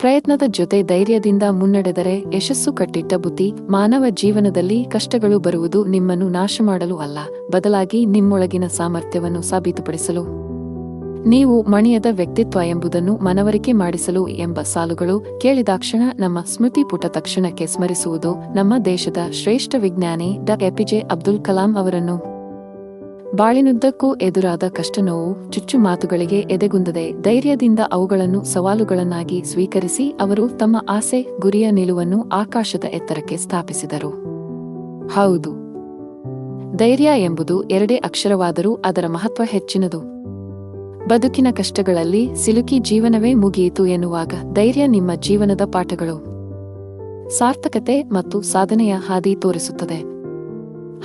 ಪ್ರಯತ್ನದ ಜೊತೆ ಧೈರ್ಯದಿಂದ ಮುನ್ನಡೆದರೆ ಯಶಸ್ಸು ಕಟ್ಟಿಟ್ಟ ಬುದ್ಧಿ ಮಾನವ ಜೀವನದಲ್ಲಿ ಕಷ್ಟಗಳು ಬರುವುದು ನಿಮ್ಮನ್ನು ನಾಶ ಮಾಡಲು ಅಲ್ಲ, ಬದಲಾಗಿ ನಿಮ್ಮೊಳಗಿನ ಸಾಮರ್ಥ್ಯವನ್ನು ಸಾಬೀತುಪಡಿಸಲು. ನೀವು ಮಣಿಯದ ವ್ಯಕ್ತಿತ್ವ ಎಂಬುದನ್ನು ಮನವರಿಕೆ ಮಾಡಿಸಲು ಎಂಬ ಸಾಲುಗಳು ಕೇಳಿದಾಕ್ಷಣ ನಮ್ಮ ಸ್ಮೃತಿ ಪುಟ ತಕ್ಷಣಕ್ಕೆ ಸ್ಮರಿಸುವುದು ನಮ್ಮ ದೇಶದ ಶ್ರೇಷ್ಠ ವಿಜ್ಞಾನಿ ಡಾ ಎಪಿಜೆ ಅಬ್ದುಲ್ ಕಲಾಂ ಅವರನ್ನು. ಬಾಳಿನುದ್ದಕ್ಕೂ ಎದುರಾದ ಕಷ್ಟ ನೋವು ಚುಚ್ಚು ಮಾತುಗಳಿಗೆ ಎದೆಗುಂದದೆ ಧೈರ್ಯದಿಂದ ಅವುಗಳನ್ನು ಸವಾಲುಗಳನ್ನಾಗಿ ಸ್ವೀಕರಿಸಿ ಅವರು ತಮ್ಮ ಆಸೆ, ಗುರಿಯ ನಿಲುವನ್ನು ಆಕಾಶದ ಎತ್ತರಕ್ಕೆ ಸ್ಥಾಪಿಸಿದರು. ಹೌದು. ಧೈರ್ಯ ಎಂಬುದು ಎರಡೇ ಅಕ್ಷರವಾದರೂ ಅದರ ಮಹತ್ವ ಹೆಚ್ಚಿನದು. ಬದುಕಿನ ಕಷ್ಟಗಳಲ್ಲಿ ಸಿಲುಕಿ ಜೀವನವೇ ಮುಗಿಯಿತು ಎನ್ನುವಾಗ ಧೈರ್ಯ ನಿಮ್ಮ ಜೀವನದ ಪಾಠಗಳು. ಸಾರ್ಥಕತೆ ಮತ್ತು ಸಾಧನೆಯ ಹಾದಿ ತೋರಿಸುತ್ತದೆ.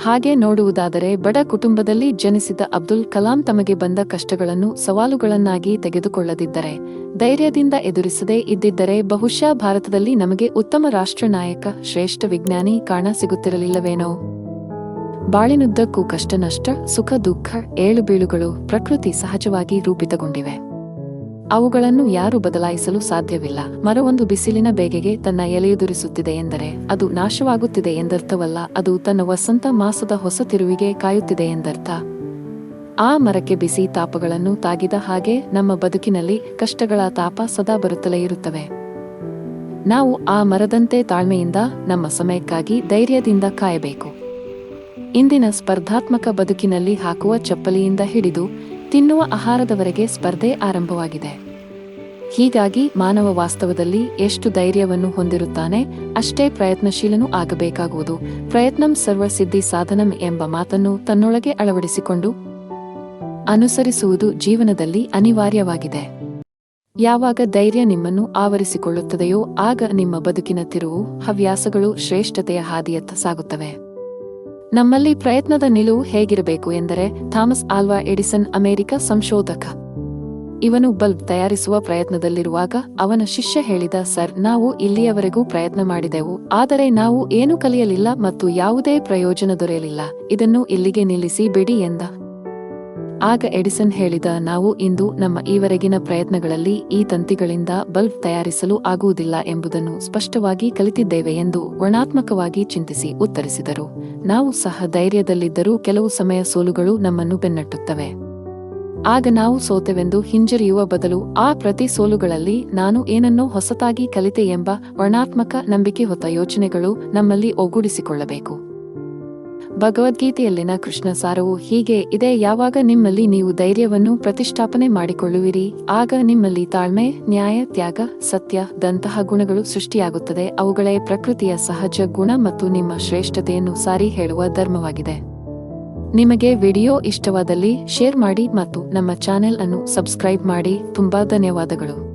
ಹಾಗೆ ನೋಡುವುದಾದರೆ ಬಡ ಕುಟುಂಬದಲ್ಲಿ ಜನಿಸಿದ ಅಬ್ದುಲ್ ಕಲಾಂ ತಮಗೆ ಬಂದ ಕಷ್ಟಗಳನ್ನು ಸವಾಲುಗಳನ್ನಾಗಿ ತೆಗೆದುಕೊಳ್ಳದಿದ್ದರೆ, ಧೈರ್ಯದಿಂದ ಎದುರಿಸದೇ ಇದ್ದಿದ್ದರೆ ಬಹುಶಃ ಭಾರತದಲ್ಲಿ ನಮಗೆ ಉತ್ತಮ ರಾಷ್ಟ್ರ ನಾಯಕ ಶ್ರೇಷ್ಠ ವಿಜ್ಞಾನಿ ಕಾಣ ಸಿಗುತ್ತಿರಲಿಲ್ಲವೇನೋ? ಬಾಳಿನುದ್ದಕ್ಕೂ ಕಷ್ಟ ನಷ್ಟ ಸುಖ ದುಃಖ ಏಳು ಬೀಳುಗಳು ಪ್ರಕೃತಿ ಸಹಜವಾಗಿ ರೂಪಿತಗೊಂಡಿವೆ. ಅವುಗಳನ್ನು ಯಾರು ಬದಲಾಯಿಸಲು ಸಾಧ್ಯವಿಲ್ಲ. ಮರವೊಂದು ಬಿಸಿಲಿನ ಬೇಗೆಗೆ ತನ್ನ ಎಲೆಯುದುರಿಸುತ್ತಿದೆ ಎಂದರೆ, ಅದು ನಾಶವಾಗುತ್ತಿದೆ ಎಂದರ್ಥವಲ್ಲ, ಅದು ತನ್ನ ವಸಂತ ಮಾಸದ ಹೊಸ ತಿರುವಿಗೆ ಕಾಯುತ್ತಿದೆ ಎಂದರ್ಥ. ಆ ಮರಕ್ಕೆ ಬಿಸಿ ತಾಪಗಳನ್ನು ತಾಗಿದ ಹಾಗೆ ನಮ್ಮ ಬದುಕಿನಲ್ಲಿ ಕಷ್ಟಗಳ ತಾಪ ಸದಾ ಬರುತ್ತಲೇ ಇರುತ್ತವೆ. ನಾವು ಆ ಮರದಂತೆ ತಾಳ್ಮೆಯಿಂದ ನಮ್ಮ ಸಮಯಕ್ಕಾಗಿ ಧೈರ್ಯದಿಂದ ಕಾಯಬೇಕು. ಇಂದಿನ ಸ್ಪರ್ಧಾತ್ಮಕ ಬದುಕಿನಲ್ಲಿ ಹಾಕುವ ಚಪ್ಪಲಿಯಿಂದ ಹಿಡಿದು ತಿನ್ನುವ ಆಹಾರದವರೆಗೆ ಸ್ಪರ್ಧೆ ಆರಂಭವಾಗಿದೆ. ಹೀಗಾಗಿ ಮಾನವ ವಾಸ್ತವದಲ್ಲಿ ಎಷ್ಟು ಧೈರ್ಯವನ್ನು ಹೊಂದಿರುತ್ತಾನೆ, ಅಷ್ಟೇ ಪ್ರಯತ್ನಶೀಲನೂ ಆಗಬೇಕಾಗುವುದು. ಪ್ರಯತ್ನಂ ಸರ್ವಸಿದ್ಧಿ ಸಾಧನಂ ಎಂಬ ಮಾತನ್ನು ತನ್ನೊಳಗೆ ಅಳವಡಿಸಿಕೊಂಡು ಅನುಸರಿಸುವುದು ಜೀವನದಲ್ಲಿ ಅನಿವಾರ್ಯವಾಗಿದೆ. ಯಾವಾಗ ಧೈರ್ಯ ನಿಮ್ಮನ್ನು ಆವರಿಸಿಕೊಳ್ಳುತ್ತದೆಯೋ ಆಗ ನಿಮ್ಮ ಬದುಕಿನ ತಿರುವು, ಹವ್ಯಾಸಗಳು ಶ್ರೇಷ್ಠತೆಯ ಹಾದಿಯತ್ತ ಸಾಗುತ್ತವೆ. ನಮ್ಮಲ್ಲಿ ಪ್ರಯತ್ನದ ನಿಲುವು ಹೇಗಿರಬೇಕು ಎಂದರೆ ಥಾಮಸ್ ಆಲ್ವಾ ಎಡಿಸನ್ ಅಮೆರಿಕ ಸಂಶೋಧಕ. ಇವನು ಬಲ್ಬ್ ತಯಾರಿಸುವ ಪ್ರಯತ್ನದಲ್ಲಿರುವಾಗ ಅವನ ಶಿಷ್ಯ ಹೇಳಿದ, ಸರ್, ನಾವು ಇಲ್ಲಿಯವರೆಗೂ ಪ್ರಯತ್ನ ಮಾಡಿದೆವು, ಆದರೆ ನಾವು ಏನೂ ಕಲಿಯಲಿಲ್ಲ ಮತ್ತು ಯಾವುದೇ ಪ್ರಯೋಜನ ದೊರೆಯಲಿಲ್ಲ, ಇದನ್ನು ಇಲ್ಲಿಗೆ ನಿಲ್ಲಿಸಿ ಬಿಡಿ ಎಂದ. ಆಗ ಎಡಿಸನ್ ಹೇಳಿದ, ನಾವು ಇಂದು ನಮ್ಮ ಈವರೆಗಿನ ಪ್ರಯತ್ನಗಳಲ್ಲಿ ಈ ತಂತಿಗಳಿಂದ ಬಲ್ಬ್ ತಯಾರಿಸಲು ಆಗುವುದಿಲ್ಲ ಎಂಬುದನ್ನು ಸ್ಪಷ್ಟವಾಗಿ ಕಲಿತಿದ್ದೇವೆ ಎಂದು ವರ್ಣಾತ್ಮಕವಾಗಿ ಚಿಂತಿಸಿ ಉತ್ತರಿಸಿದರು. ನಾವು ಸಹ ಧೈರ್ಯದಲ್ಲಿದ್ದರೂ ಕೆಲವು ಸಮಯ ಸೋಲುಗಳು ನಮ್ಮನ್ನು ಬೆನ್ನಟ್ಟುತ್ತವೆ. ಆಗ ನಾವು ಸೋತೆವೆಂದು ಹಿಂಜರಿಯುವ ಬದಲು ಆ ಪ್ರತಿ ಸೋಲುಗಳಲ್ಲಿ ನಾನು ಏನನ್ನೋ ಹೊಸತಾಗಿ ಕಲಿತೆ ಎಂಬ ವರ್ಣಾತ್ಮಕ ನಂಬಿಕೆ ಹೊತ್ತ ಯೋಚನೆಗಳು ನಮ್ಮಲ್ಲಿ ಒಗ್ಗೂಡಿಸಿಕೊಳ್ಳಬೇಕು. ಭಗವದ್ಗೀತೆಯಲ್ಲಿನ ಕೃಷ್ಣ ಸಾರವು ಹೀಗೆ ಇದೆ, ಯಾವಾಗ ನಿಮ್ಮಲ್ಲಿ ನೀವು ಧೈರ್ಯವನ್ನು ಪ್ರತಿಷ್ಠಾಪನೆ ಮಾಡಿಕೊಳ್ಳುವಿರಿ, ಆಗ ನಿಮ್ಮಲ್ಲಿ ತಾಳ್ಮೆ, ನ್ಯಾಯ, ತ್ಯಾಗ, ಸತ್ಯ ದಂತಹ ಗುಣಗಳು ಸೃಷ್ಟಿಯಾಗುತ್ತದೆ. ಅವುಗಳೇ ಪ್ರಕೃತಿಯ ಸಹಜ ಗುಣ ಮತ್ತು ನಿಮ್ಮ ಶ್ರೇಷ್ಠತೆಯನ್ನು ಸಾರಿ ಹೇಳುವ ಧರ್ಮವಾಗಿದೆ. ನಿಮಗೆ ವಿಡಿಯೋ ಇಷ್ಟವಾದಲ್ಲಿ ಶೇರ್ ಮಾಡಿ ಮತ್ತು ನಮ್ಮ ಚಾನೆಲ್ ಅನ್ನು ಸಬ್ಸ್ಕ್ರೈಬ್ ಮಾಡಿ. ತುಂಬಾ ಧನ್ಯವಾದಗಳು.